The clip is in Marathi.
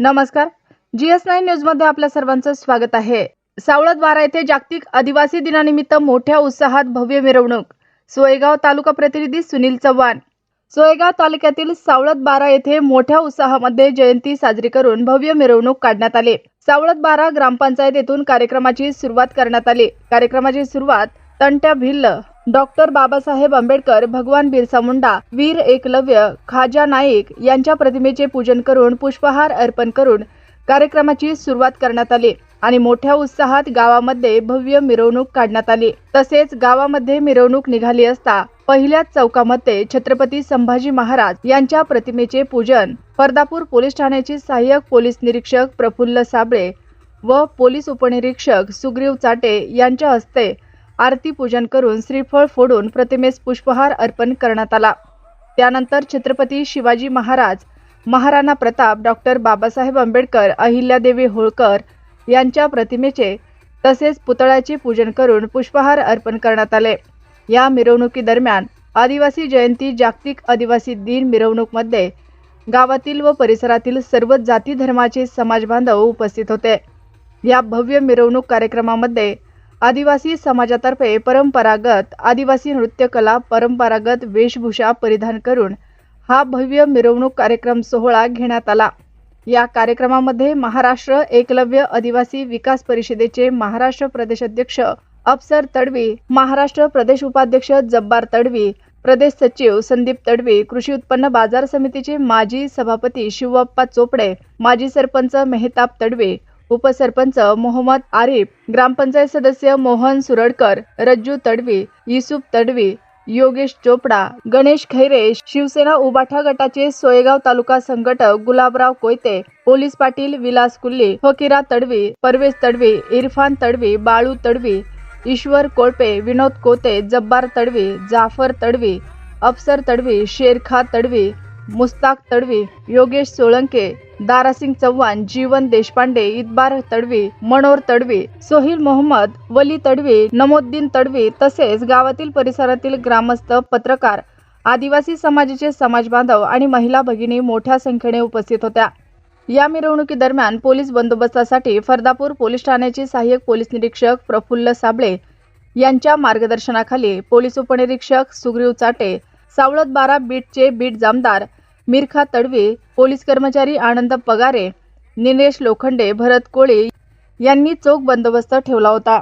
नमस्कार. जी एस नाईन न्यूजमध्ये आपल्या सर्वांचं स्वागत आहे. सावळत बारा येथे जागतिक आदिवासी दिनानिमित्त मोठ्या उत्साहात भव्य मिरवणूक. सोयगाव तालुका प्रतिनिधी सुनील चव्हाण. सोयगाव तालुक्यातील सावळत बारा येथे मोठ्या उत्साहामध्ये जयंती साजरी करून भव्य मिरवणूक काढण्यात आली. सावळत बारा ग्रामपंचायत येथून कार्यक्रमाची सुरुवात करण्यात आली. कार्यक्रमाची सुरुवात तंट्या भिल्ल डॉक्टर बाबासाहेब आंबेडकर भगवान बिरसा मुंडा वीर एकलव्य खाजा नाईक यांच्या प्रतिमेचे पूजन करून पुष्पहार अर्पण करून कार्यक्रमाची सुरुवात करण्यात आली आणि मोठ्या उत्साहात गावामध्ये भव्य मिरवणूक काढण्यात आली. तसेच गावामध्ये मिरवणूक निघाली असता पहिल्याच चौकामध्ये छत्रपती संभाजी महाराज यांच्या प्रतिमेचे पूजन फरदापूर पोलीस ठाण्याचे सहाय्यक पोलीस निरीक्षक प्रफुल्ल साबळे व पोलीस उपनिरीक्षक सुग्रीव चाटे यांच्या हस्ते आरती पूजन करून श्रीफळ फोडून प्रतिमेस पुष्पहार अर्पण करण्यात आला. त्यानंतर छत्रपती शिवाजी महाराज महाराणा प्रताप डॉक्टर बाबासाहेब आंबेडकर अहिल्यादेवी होळकर यांच्या प्रतिमेचे तसेच पुतळ्याचे पूजन करून पुष्पहार अर्पण करण्यात आले. या मिरवणुकीदरम्यान आदिवासी जयंती जागतिक आदिवासी दिन मिरवणूकमध्ये गावातील व परिसरातील सर्व जाती धर्माचे समाज बांधव उपस्थित होते. या भव्य मिरवणूक कार्यक्रमामध्ये आदिवासी समाजातर्फे परंपरागत आदिवासी नृत्यकला परंपरागत वेशभूषा परिधान करून हा भव्य मिरवणूक कार्यक्रम सोहळा घेण्यात आला. या कार्यक्रमामध्ये महाराष्ट्र एकलव्य आदिवासी विकास परिषदेचे महाराष्ट्र प्रदेशाध्यक्ष अफसर तडवी महाराष्ट्र प्रदेश उपाध्यक्ष जब्बार तडवी प्रदेश सचिव संदीप तडवी कृषी उत्पन्न बाजार समितीचे माजी सभापती शिवप्पा चोपडे माजी सरपंच मेहताब तडवे उपसरपंच मोहम्मद आरिफ ग्रामपंचायत सदस्य मोहन सुरडकर रज्जू तडवी युसुफ तडवी योगेश चोपडा गणेश खैरे शिवसेना उबाठा गटाचे सोयगाव तालुका संघटक गुलाबराव कोयते पोलीस पाटील विलास कुल्ली फकीरा तडवी परवेश तडवी इरफान तडवी बाळू तडवी ईश्वर कोळपे विनोद कोते जब्बार तडवी जाफर तडवी अफसर तडवी शेरखा तडवी मुस्ताक तडवी योगेश सोळंके दारासिंग चव्हाण जीवन देशपांडे इतबार तडवी मनोर तडवी सोहिल मोहम्मद वली तडवी नमोद्दीन तडवी तसेच गावातील परिसरातील ग्रामस्थ पत्रकार आदिवासी समाजाचे समाज बांधव आणि महिला भगिनी मोठ्या संख्येने उपस्थित होत्या. या मिरवणुकीदरम्यान पोलीस बंदोबस्तासाठी फरदापूर पोलीस ठाण्याचे सहाय्यक पोलीस निरीक्षक प्रफुल्ल साबळे यांच्या मार्गदर्शनाखाली पोलीस उपनिरीक्षक सुग्रीव चाटे सावळत बारा बीटचे बीट जामदार मिरखा तडवी पोलीस कर्मचारी आनंद पगारे निलेश लोखंडे भरत कोळी यांनी चोख बंदोबस्त ठेवला होता.